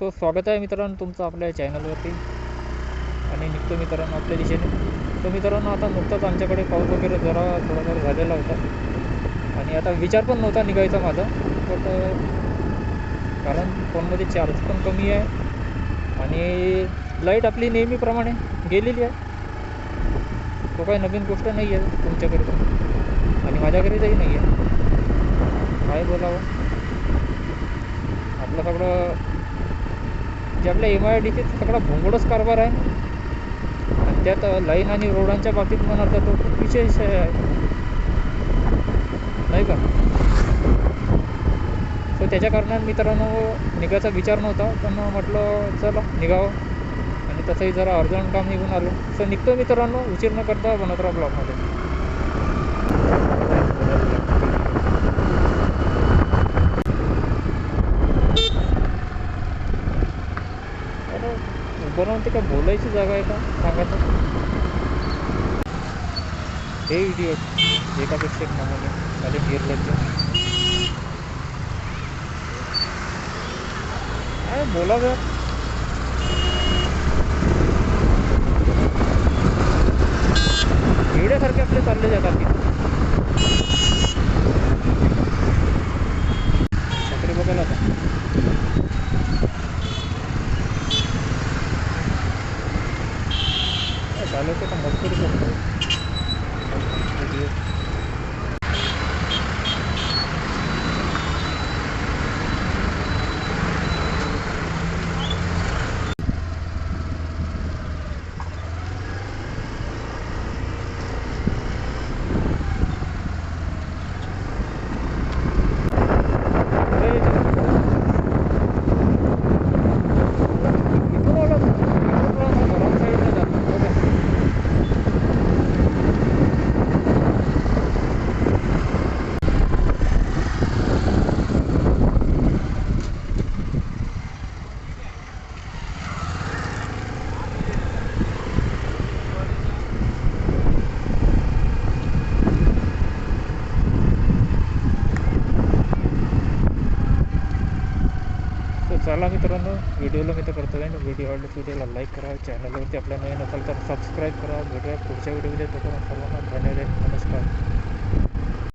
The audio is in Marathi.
सो स्वागत आहे मित्रांनो तुमचं आपल्या चॅनलवरती. आणि निघतो मित्रांनो आपल्या दिशेने. तर मित्रांनो आता नुकताच आमच्याकडे पाऊस वगैरे जरा थोडाफार झालेला होता. आणि आता विचार पण नव्हता निघायचा माझा. बट कारण फोनमध्ये चार्ज पण कमी आहे. आणि लाइट आपली नेहमीप्रमाणे गेलेली आहे. तो काही नवीन गोष्ट नाही आहे तुमच्याकडे पण. आणि माझ्याकडे तरी नाही आहे काय बोलावं? आपलं सगळं जे आपल्या एम आय डी सगळा भोंगडच कारभार आहे. आणि त्यात लाईन आणि रोडांच्या बाबतीत म्हणाल तर तो खूप विशेष आहे. नाही का? सो त्याच्या कारणाने मित्रांनो निघायचा विचार नव्हता पण म्हटलं चला निघावं. आणि तसंही जरा अर्जंट काम निघून आलं. सो निघतो मित्रांनो उशीर न करता बनतराव ब्लॉकमध्ये अरे उभं राहून काय बोलायची जागा आहे का? सांगायचं? हे व्हिडिओ एकापेक्षा एक नमुने. माझे गिरलचे अरे बोला बोलावं एवढ्यासारखे आपले चालले जातात की छत्री बघायला आता चालवतो का मस्त करतो इथून आला तू. इथून आला, गरम साईडला जातो. बघा. तर चला मित्रांनो व्हिडिओला मी तर करतो आहे व्हिडिओ आवडल्यास व्हिडिओला लाईक करा चॅनलवरती आपल्या नवीन असाल तर सबस्क्राईब करा. भेटूया पुढच्या व्हिडिओमध्ये. तोपर्यंत सर्वांना धन्यवाद. नमस्कार.